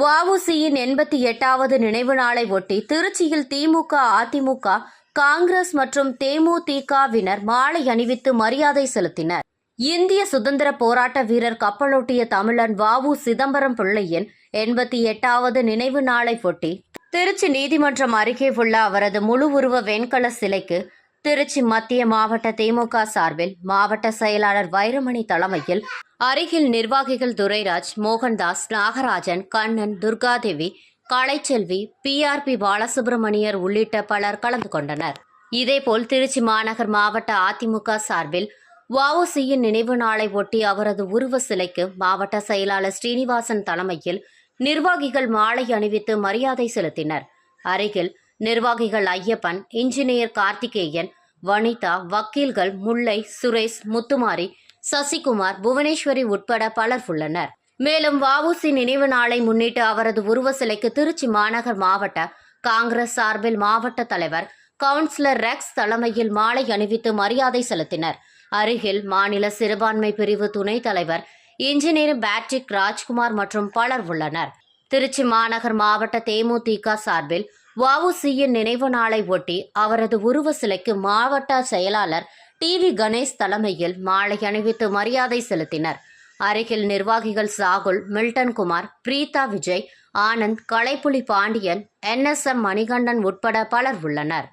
வஉசியின் எண்பத்தி எட்டாவது நினைவு நாளை ஒட்டி திருச்சியில் திமுக அதிமுக காங்கிரஸ் மற்றும் தேமுதிகவினர் மாலை அணிவித்து மரியாதை செலுத்தினர். இந்திய சுதந்திர போராட்ட வீரர் கப்பலோட்டிய தமிழன் வஉ சிதம்பரம் பிள்ளையின் எண்பத்தி எட்டாவது நினைவு நாளை ஒட்டி திருச்சி நீதிமன்றம் அருகே உள்ள அவரது முழு உருவ வெண்கல சிலைக்கு திருச்சி மத்திய மாவட்ட திமுக சார்பில் மாவட்ட செயலாளர் வைரமணி தலைமையில் அருகில் நிர்வாகிகள் துரைராஜ் மோகன்தாஸ் நாகராஜன் கண்ணன் துர்காதேவி கலைச்செல்வி பிஆர்பி பாலசுப்ரமணியர் உள்ளிட்ட பலர் கலந்து கொண்டனர். இதேபோல் திருச்சி மாநகர் மாவட்ட அதிமுக சார்பில் வஉசியின் நினைவு நாளை ஒட்டி அவரது உருவ சிலைக்கு மாவட்ட செயலாளர் ஸ்ரீனிவாசன் தலைமையில் நிர்வாகிகள் மாலை அணிவித்து மரியாதை செலுத்தினர். அருகில் நிர்வாகிகள் ஐயப்பன் இன்ஜினியர் கார்த்திகேயன் வனிதா வக்கீல்கள் முல்லை சுரேஷ் முத்துமாரி சசிகுமார் புவனேஸ்வரி உட்பட பலர் உள்ளனர். மேலும் வவுசி நினைவு நாளை முன்னிட்டு அவரது உருவ சிலைக்கு திருச்சி மாநகர் மாவட்ட காங்கிரஸ் சார்பில் மாவட்ட தலைவர் கவுன்சிலர் ரெக்ஸ் தலைமையில் மாலை அணிவித்து மரியாதை செலுத்தினர். அருகில் மாநில சிறுபான்மை பிரிவு துணைத் தலைவர் இன்ஜினியர் பேட்ரிக் ராஜ்குமார் மற்றும் பலர் உள்ளனர். திருச்சி மாநகர் மாவட்ட தேமுதிக சார்பில் வவுசியின் நினைவு நாளை ஒட்டி அவரது உருவ சிலைக்கு மாவட்ட செயலாளர் டி வி கணேஷ் தலைமையில் மாலை அணிவித்து மரியாதை செலுத்தினர். அருகில் நிர்வாகிகள் Shahul Milton Kumar Preetha Vijay Anand Kalaipuli Pandian N S M Manikandan உட்பட பலர் உள்ளனர்.